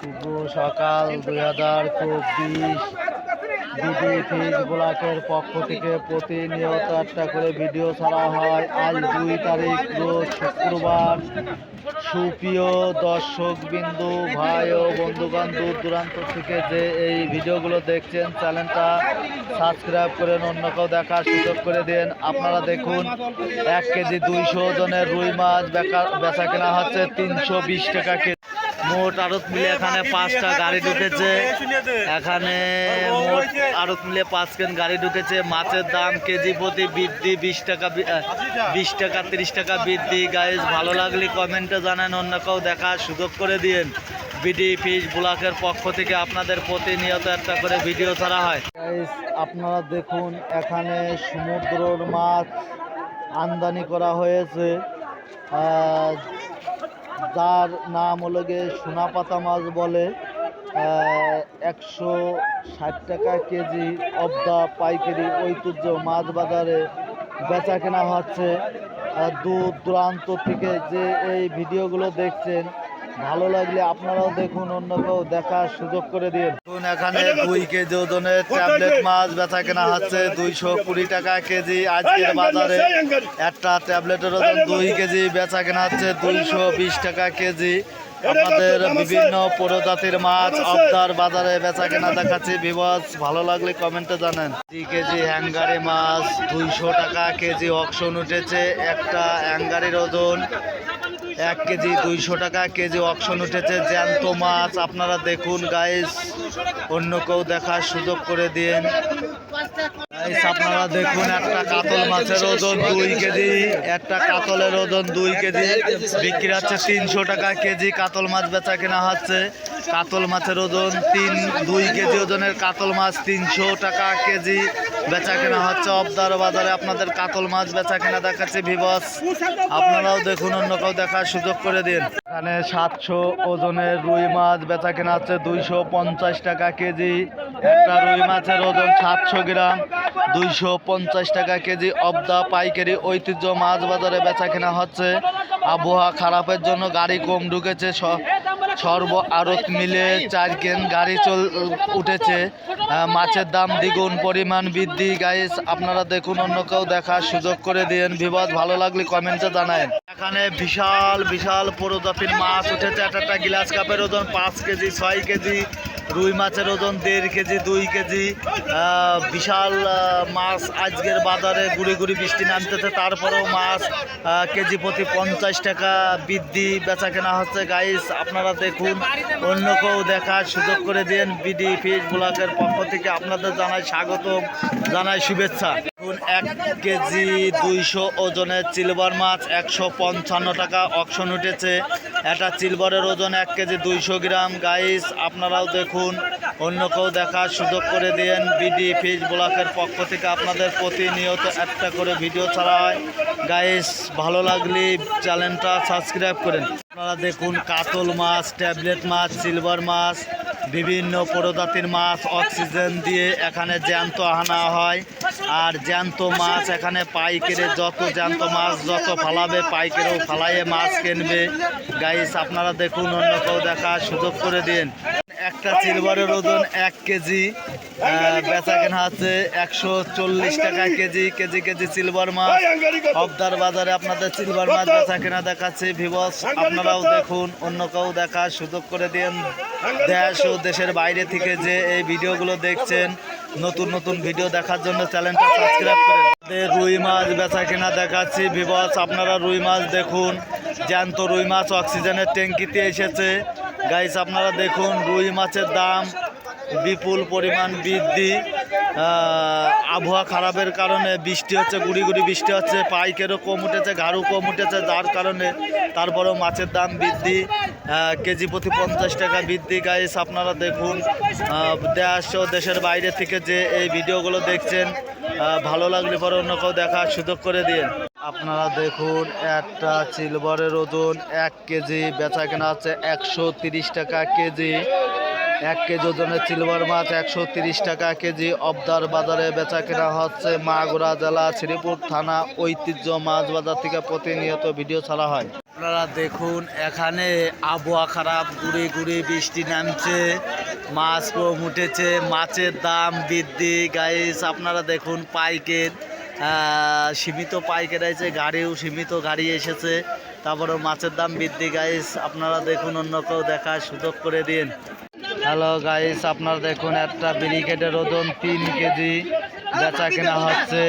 শুভ সকাল দুই হাজার চব্বিশ। বিডি ফিজ ব্লকের পক্ষ থেকে প্রতিনিয়ত একটা করে ভিডিও ছাড়া হয়। আজ দুই তারিখ, রোজ শুক্রবার। সুপ্রিয় দর্শক বিন্দু ভাই ও বন্ধুগণ, দূর দূরান্ত থেকে যে এই ভিডিওগুলো দেখছেন, চ্যানেলটা সাবস্ক্রাইব করেন অন্য কেউ দেখার সুযোগ করে দেন। আপনারা দেখুন, এক কেজি দুইশো জনের রুই মাছ বেচা কেনা হচ্ছে তিনশো বিশ টাকা মোট আড়ত মিলে এখানে পাঁচটা গাড়ি ঢুকেছে। এখানে মোট আড়ত মিলে পাঁচ কেন গাড়ি ঢুকেছে। মাছের দাম কেজি প্রতি বৃদ্ধি বিশ টাকা বিশ টাকা তিরিশ টাকা বৃদ্ধি। গাইজ ভালো লাগলে কমেন্টে জানান অন্য কেউ দেখার সুযোগ করে দিন বিডি ফিশ ব্লকের পক্ষ থেকে আপনাদের প্রতিনিয়ত একটা করে ভিডিও ছাড়া হয়। গাইজ আপনারা দেখুন এখানে সমুদ্রর মাছ আমদানি করা হয়েছে। যার নাম হলো গিয়ে সোনাপাতা মাছ বলে একশো ষাট টাকা কেজি অবদা পাইকারি ঐতিহ্য মাছ বাজারে বেচা কেনা হচ্ছে দূর দূরান্ত থেকে যে এই ভিডিওগুলো দেখছেন ভালো লাগলে আপনারাও দেখুন অন্য কেউ দেখার সুযোগ করে দিন। দেখুন, এখানে দুই কেজি ওজনের ট্যাবলেট মাছ বেচা কেনা হচ্ছে, দুইশো কুড়ি টাকা কেজি। আজকের বাজারে একটা ট্যাবলেটের ওজন দুই কেজি বেচা কেনা হচ্ছে, দুইশো বিশ টাকা কেজি। আমাদের বিভিন্ন প্রজাতির মাছ আবদার বাজারে বেচা কেনা দেখাচ্ছি। বিবাস ভালো লাগলে কমেন্টে জানেন। দুই কেজি হ্যাঙ্গারি মাছ দুইশো টাকা কেজি অকশন উঠেছে, একটা হ্যাঙ্গারির ওজন এক কেজি দুইশো টাকা, কেজি অকশন উঠেছে। জ্যান্ত মাছ, আপনারা দেখুন গাইস অন্য কেউ দেখার সুযোগ করে দিন আপনারা দেখুন, একটা কাতল মাছের ওজন দুই কেজি, একটা কাতলের ওজন দুই কেজি, বিক্রি হচ্ছে তিনশো টাকা কেজি কাতল মাছ বেচা কেনা হচ্ছে। কাতল মাছের ওজন তিন, দুই কেজি ওজনের কাতল মাছ তিনশো টাকা কেজি। বেচা কেনা হচ্ছে অবদার বাজারে। আপনাদের কাতল মাছ বেচা কেনা দেখাচ্ছে ভিবস আপনারাও দেখুন, অন্য কেউ দেখার সুযোগ করে দিন। এখানে সাতশো ওজনের রুই মাছ বেচা কেনা হচ্ছে দুইশো পঞ্চাশ টাকা কেজি। একটা রুই মাছের ওজন সাতশো গ্রাম, দুইশো পঞ্চাশ টাকা কেজি। অবদা পাইকারি ঐতিহ্য মাছ বাজারে বেচা কেনা হচ্ছে। আবহাওয়া খারাপের জন্য গাড়ি কম ঢুকেছে সর্ব আড়ত মিলে চার কেন গাড়ি চল উঠেছে। মাছের দাম দ্বিগুণ, পরিমাণ বৃদ্ধি। গাইস আপনারা দেখুন, অন্য কেউ দেখার সুযোগ করে দিন বিবাদ ভালো লাগলে কমেন্টে জানায় এখানে বিশাল বিশাল প্রজাতির মাছ উঠেছে। একটা একটা গ্লাস কাপের ওজন পাঁচ কেজি, ছয় কেজি। রুই মাছের ওজন দেড় কেজি, দুই কেজি বিশাল মাছ আজকের বাজারে গুড়ি গুড়ি বৃষ্টি নামতেছে, তারপরেও মাছ কেজি প্রতি পঞ্চাশ টাকা বৃদ্ধি বেচা কেনা হচ্ছে। গাইস আপনারা দেখুন, অন্য কেউ দেখার সুযোগ করে দিন বিডি ফিশ ব্লকের পক্ষ থেকে আপনাদের জানাই স্বাগত জানাই শুভেচ্ছা। দেখুন এক কেজি দুইশো ওজনের সিলভার মাছ, একশো পঞ্চান্ন টাকা অকশন উঠেছে। একটা সিলভারের ওজন এক কেজি দুইশো গ্রাম। গাইস আপনারাও দেখুন, অন্য কেউ দেখার সুযোগ করে দিন বিডি ফিশ ব্লকের পক্ষ থেকে আপনাদের প্রতিনিয়ত একটা করে ভিডিও ছাড়া হয় গাইস ভালো লাগলে চ্যানেলটা সাবস্ক্রাইব করেন। আপনারা দেখুন, কাতল মাছ ট্যাবলেট মাছ সিলভার মাছ বিভিন্ন প্রজাতির মাছ অক্সিজেন দিয়ে এখানে জ্যান্ত আনা হয়। আর জ্যান্ত মাছ এখানে পাইকারে যত জ্যান্ত মাছ যত ফালাবে, পাইকারেও ফালাইয়ে মাছ কিনবে। গাইস আপনারা দেখুন, অন্য কেউ দেখার সুযোগ করে দিন। একটা সিলভারের ওজন এক কেজি বেচা কেনা হচ্ছে একশো চল্লিশ টাকা কেজি কেজি কেজি সিলভার মাছ। অবদার বাজারে আপনাদের সিলভার মাছ বেচা কেনা দেখাচ্ছে ভিবস আপনারাও দেখুন অন্য কেউ দেখার সুযোগ করে দিন দেশ ও দেশের বাইরে থেকে যে এই ভিডিওগুলো দেখছেন নতুন নতুন ভিডিও দেখার জন্য চ্যানেলটা সাবস্ক্রাইব করেন রুই মাছ বেচা কেনা দেখাচ্ছি ভিবস আপনারা রুই মাছ দেখুন। জ্যান্ত রুই মাছ অক্সিজেনের ট্যাঙ্কিতে এসেছে। গাইস আপনারা দেখুন, রুই মাছের দাম বিপুল পরিমাণ বৃদ্ধি। আবহাওয়া খারাপের কারণে বৃষ্টি হচ্ছে, গুড়ি গুড়ি বৃষ্টি হচ্ছে, পাইকেরও কম উঠেছে ঘাড়ও কম উঠেছে, যার কারণে তারপরেও মাছের দাম বৃদ্ধি। কেজি প্রতি পঞ্চাশ টাকা বৃদ্ধি। গাইস আপনারা দেখুন দেশ ও দেশের বাইরে থেকে যে এই ভিডিওগুলো দেখছেন ভালো লাগলে পরে অন্য কেউ দেখার সুযোগ করে দিন আপনারা দেখুন, একটা সিলভারের ওজন এক কেজি বেচা কেনা হচ্ছে একশো টাকা কেজি। এক কেজি ওজনের সিলভার মাছ একশো টাকা কেজি। অবদার বাজারে বেচা কেনা হচ্ছে মাগুরা জেলা, শ্রীপুর থানা, ঐতিহ্য মাছ বাজার থেকে প্রতিনিয়ত ভিডিও ছাড়া হয়। আপনারা দেখুন, এখানে আবহাওয়া খারাপ, গুড়ি গুড়ি বৃষ্টি নামছে মাছ কম উঠেছে মাছের দাম বৃদ্ধি। গাইস আপনারা দেখুন, পাইকের সীমিত পাইকের আছে গাড়িও সীমিত, গাড়ি এসেছে। তারপরে মাছের দাম বৃদ্ধি গাইস আপনারা দেখুন, অন্য কেউ দেখার সুযোগ করে দিন। হ্যালো গাইস আপনারা দেখুন, একটা ব্রিকেটের ওজন তিন কেজি। বেচা কেনা হচ্ছে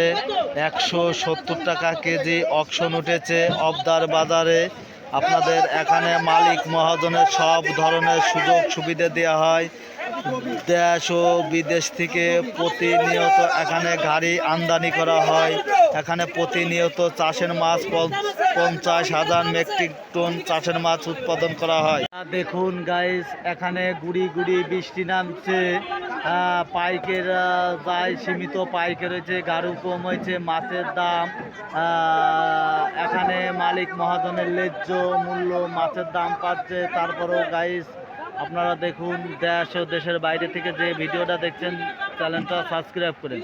একশো সত্তর টাকা কেজি। অকশন উঠেছে অবদার বাজারে। আপনাদের এখানে মালিক, মহাজনের সব ধরনের সুযোগ সুবিধা দেওয়া হয়। দেশ ও বিদেশ থেকে প্রতিনিয়ত এখানে গাড়ি আমদানি করা হয়। এখানে প্রতিনিয়ত চাষের মাছ পঞ্চ- পঞ্চাশ হাজার মেট্রিক টন চাষের মাছ উৎপাদন করা হয়। দেখুন গাইস এখানে গুড়ি গুড়ি বৃষ্টি নামছে। পাইকের যায় সীমিত পাইকের হয়েছে গাড়ু কম হয়েছে, মাছের দাম। এখানে মালিক মহাজনের ন্যায্য মূল্য মাছের দাম পাচ্ছে। তারপরেও গাইস আপনারা দেখুন দেশ ও দেশের বাইরে থেকে যে ভিডিওটা দেখছেন চ্যানেলটা সাবস্ক্রাইব করেন।